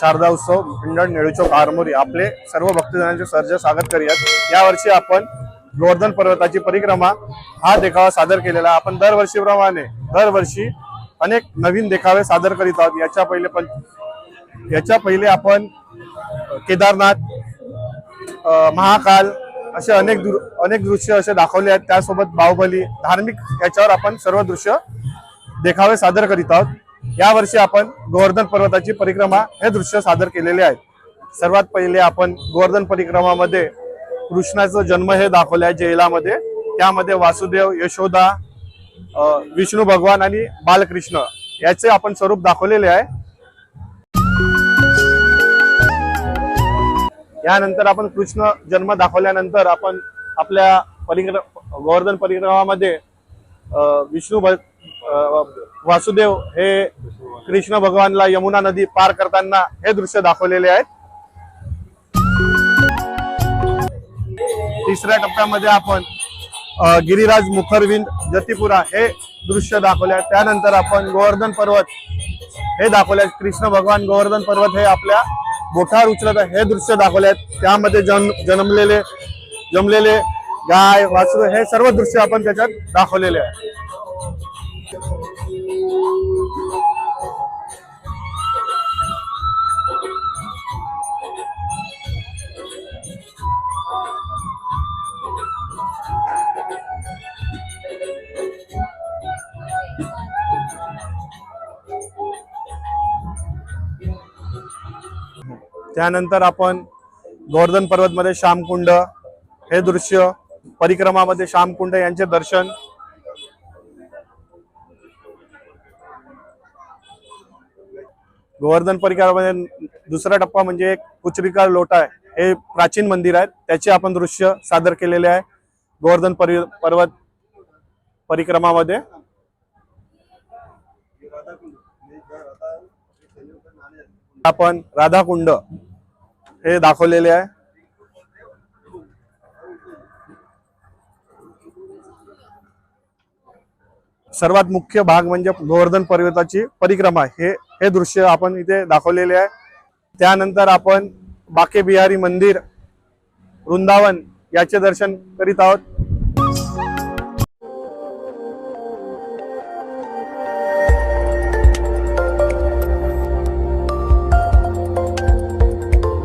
शारदा उत्सव पिंडण निळचोक आरमोरी आपले सर्व भक्तजनांचे सर्ज स्वागत करूयात. यावर्षी आपण गोवर्धन पर्वताची परिक्रमा हा देखावा सादर केलेला. आहे. आपण दरवर्षीप्रमाणे दरवर्षी अनेक नवीन देखावे सादर करीत आहोत. याच्या पहिले पण याच्या पहिले आपण केदारनाथ महाकाल असे अनेक दृ अनेक दृश्य असे दाखवले आहेत. त्यासोबत बाहुबली धार्मिक याच्यावर आपण सर्व दृश्य देखावे सादर करीत आहोत. यावर्षी आपण गोवर्धन पर्वताची परिक्रमा हे दृश्य सादर केलेले आहेत. सर्वात पहिले आपण गोवर्धन परिक्रमामध्ये कृष्णाचा जन्म हे दाखवलं आहे जैलामध्ये त्यामध्ये वासुदेव यशोदा विष्णू भगवान आणि बालकृष्ण याचे आपण स्वरूप दाखवलेले आहे. यानंतर आपण कृष्ण जन्म दाखवल्यानंतर आपण आपल्या परिक्र गोवर्धन परिक्रमामध्ये विष्णू भ- वासुदेव हे कृष्ण भगवानला यमुना नदी पार करताना हे दृश्य दाखवलेले आहेत. तिसऱ्या टप्प्यामध्ये आपण गिरिराज मुखरविंद जतीपुरा हे दृश्य दाखवले त्यानंतर आपण गोवर्धन पर्वत हे दाखवले आहेत. कृष्ण भगवान गोवर्धन पर्वत हे आपल्या बोटावर उचलत हे दृश्य दाखवले आहेत. त्यामध्ये जन जन्मलेले जमलेले गाय वासरू हे सर्व दृश्य आपण त्याच्यात दाखवलेले आहे त्यानंतर आपण गोवर्धन पर्वतमध्ये श्यामकुंड हे दृश्य परिक्रमामध्ये श्यामकुंड यांचे दर्शन गोवर्धन परिक्रमामध्ये दुसरा टप्पा म्हणजे एक कुचरिका लोटा आहे. हे प्राचीन मंदिर आहे. त्याचे आपण दृश्य सादर केलेले आहे. गोवर्धन परि पर्वत परिक्रमामध्ये. आपण राधाकुंड हे दाखवलेले आहे. सर्वात मुख्य भाग म्हणजे गोवर्धन पर्वताची परिक्रमा हे हे दृश्य आपण इथे दाखवलेले आहे. त्यानंतर आपण बाके बिहारी मंदिर वृंदावन याचे दर्शन करीत आहोत.